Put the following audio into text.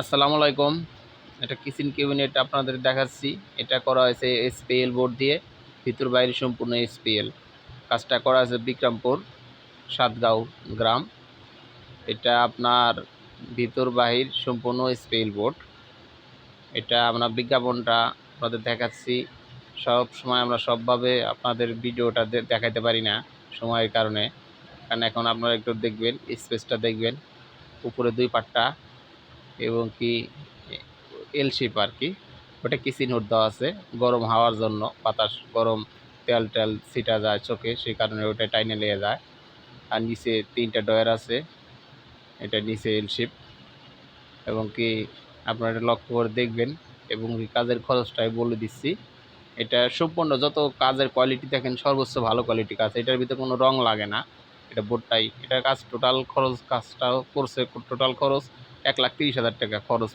আসসালামু আলাইকুম। এটা কিচেন ক্যাবিনেট আপনাদের দেখাচ্ছি। এটা করা হয়েছে এসপিএল বোর্ড দিয়ে। ভিতর বাইরে সম্পূর্ণ এসপিএল। কাজটা করা হয়েছে বিক্রমপুর, সাতগাঁও গ্রাম। এটা আপনার ভিতর বাহির সম্পূর্ণ স্পেল বোর্ড। এটা আমরা বিজ্ঞাপনটা আপনাদের দেখাচ্ছি। সব সময় আমরা সবভাবে আপনাদের ভিডিওটা দেখাইতে পারি না সময়ের কারণে। কারণ এখন আপনারা একটু দেখবেন, স্পেসটা দেখবেন। উপরে দুই পাটটা। এবং কি এল শেপ আর কি। ওটা কিসি নোট দেওয়া আছে, গরম হাওয়ার জন্য, বাতাস, গরম তেল টেল ছিটা যায় চোখে, সেই কারণে ওটা টাইনে লেগে যায়। আর নিচে তিনটা ডয়ার আছে, এটা নিচে এল শেপ এবং কি, আপনারা এটা লক্ষ্য করে দেখবেন, এবং কাজের খরচটাই বলে দিচ্ছি। এটা সম্পূর্ণ যত কাজের কোয়ালিটি দেখেন, সর্বোচ্চ ভালো কোয়ালিটি কাজ। এটার ভিতরে কোনো রং লাগে না। এটা বোর্ডটাই এটার কাজ টোটাল খরচ, কাজটাও করছে টোটাল খরচ। এক লাখ তিরিশ হাজার টাকা খরচ